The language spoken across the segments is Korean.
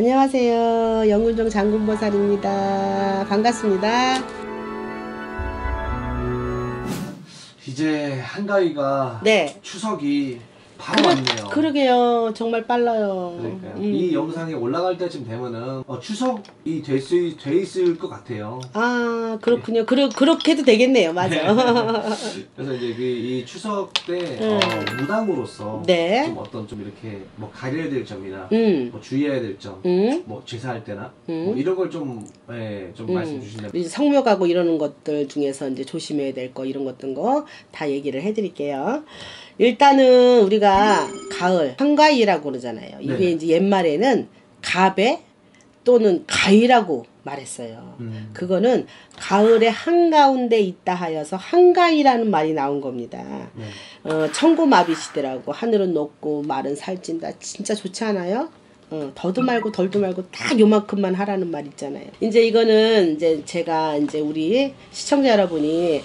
안녕하세요. 영군종 장군보살입니다. 반갑습니다. 이제 한가위가 네. 추석이 바로 그러, 왔네요. 그러게요. 정말 빨라요. 그러니까요. 음. 이 영상이 올라갈 때쯤 되면은 어, 추석이 될 수, 돼 있을 것 같아요. 아, 그렇군요. 그러, 그렇게도 되겠네요. 맞아. 그래서 이제 그 이 추석 때 음. 어, 무당으로서 네. 좀 어떤 좀 이렇게 뭐 가려야 될 점이나 음. 뭐 주의해야 될 점, 음. 뭐 제사할 때나 음. 뭐 이런 걸좀 예, 좀 음. 말씀 주신다면. 이제 성묘 가고 이러는 것들 중에서 이제 조심해야 될 거 이런 것들 거 다 얘기를 해드릴게요. 일단은 우리가 가을 한가위라고 그러잖아요. 이게 네. 이제 옛말에는 가배 또는 가위라고 말했어요. 음. 그거는 가을의 한가운데 있다 하여서 한가위라는 말이 나온 겁니다. 네. 어, 천고마비 시대라고 하늘은 높고 말은 살찐다. 진짜 좋지 않아요? 어, 더도 말고 덜도 말고 딱 요만큼만 하라는 말 있잖아요. 이제 이거는 이제 제가 이제 우리 시청자 여러분이 에,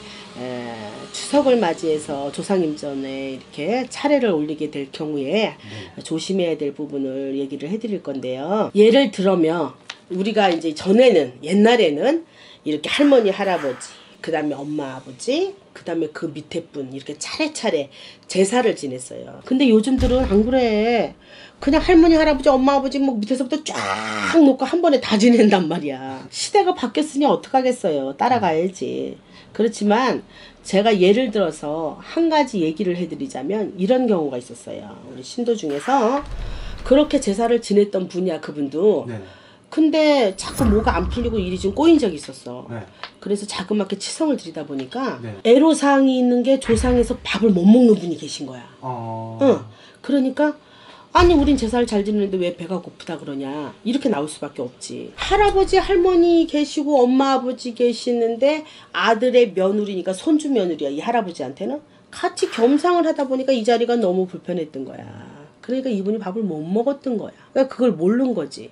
추석을 맞이해서 조상님 전에 이렇게 차례를 올리게 될 경우에 조심해야 될 부분을 얘기를 해드릴 건데요. 예를 들어면 우리가 이제 전에는 옛날에는 이렇게 할머니 할아버지 그 다음에 엄마 아버지 그 다음에 그 밑에 분 이렇게 차례차례 제사를 지냈어요. 근데 요즘들은 안 그래. 그냥 할머니 할아버지 엄마 아버지 뭐 밑에서부터 쫙 놓고 한 번에 다 지낸단 말이야. 시대가 바뀌었으니 어떡하겠어요. 따라가야지. 그렇지만 제가 예를 들어서 한 가지 얘기를 해드리자면 이런 경우가 있었어요. 우리 신도 중에서 그렇게 제사를 지냈던 분이야 그분도. 네. 근데 자꾸 뭐가 안 풀리고 일이 좀 꼬인 적이 있었어. 네. 그래서 자그맣게 치성을 드리다 보니까 네. 애로사항이 있는 게 조상에서 밥을 못 먹는 분이 계신 거야. 어. 응. 그러니까 아니 우린 제사를 잘 지내는데 왜 배가 고프다 그러냐 이렇게 나올 수밖에 없지 할아버지 할머니 계시고 엄마 아버지 계시는데 아들의 며느리니까 손주 며느리야 이 할아버지한테는 같이 겸상을 하다 보니까 이 자리가 너무 불편했던 거야 그러니까 이분이 밥을 못 먹었던 거야 그러니까 그걸 모르는 거지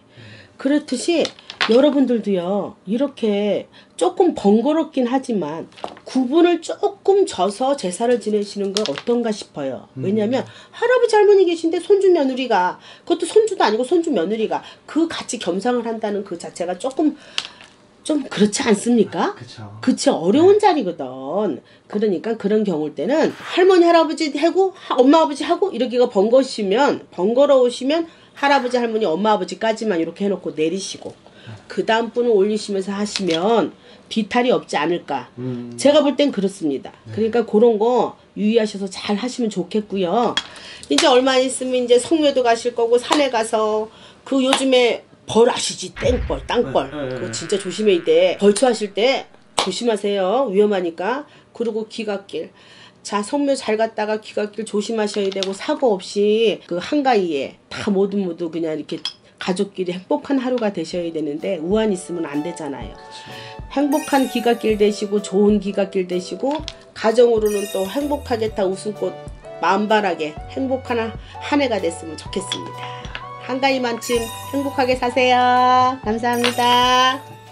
그렇듯이 여러분들도요 이렇게 조금 번거롭긴 하지만 구분을 조금 져서 제사를 지내시는 건 어떤가 싶어요 왜냐면 할아버지 할머니 계신데 손주 며느리가 그것도 손주도 아니고 손주 며느리가 그 같이 겸상을 한다는 그 자체가 조금 좀 그렇지 않습니까? 그쵸. 그치 어려운 자리거든. 그러니까 그런 경우일 때는 할머니 할아버지 하고 하- 엄마 아버지 하고 이러기가 번거시면 번거로우시면 할아버지 할머니 엄마 아버지까지만 이렇게 해놓고 내리시고 그 다음 분을 올리시면서 하시면 뒤탈이 없지 않을까. 음. 제가 볼 땐 그렇습니다. 그러니까 그런 거 유의하셔서 잘 하시면 좋겠고요. 이제 얼마 있으면 이제 성묘도 가실 거고 산에 가서 그 요즘에 벌 아시지? 땡벌, 땅벌. 네, 네, 네. 그거 진짜 조심해야 돼. 벌초하실 때 조심하세요. 위험하니까. 그리고 기갓길. 자, 성묘 잘 갔다가 기갓길 조심하셔야 되고 사고 없이 그 한가위에 다 모두 모두 그냥 이렇게 가족끼리 행복한 하루가 되셔야 되는데 우한 있으면 안 되잖아요. 행복한 기갓길 되시고 좋은 기갓길 되시고 가정으로는 또 행복하게 다 웃음꽃 만발하게 행복한 한- 한 해가 됐으면 좋겠습니다. 한가위 만침 행복하게 사세요. 감사합니다.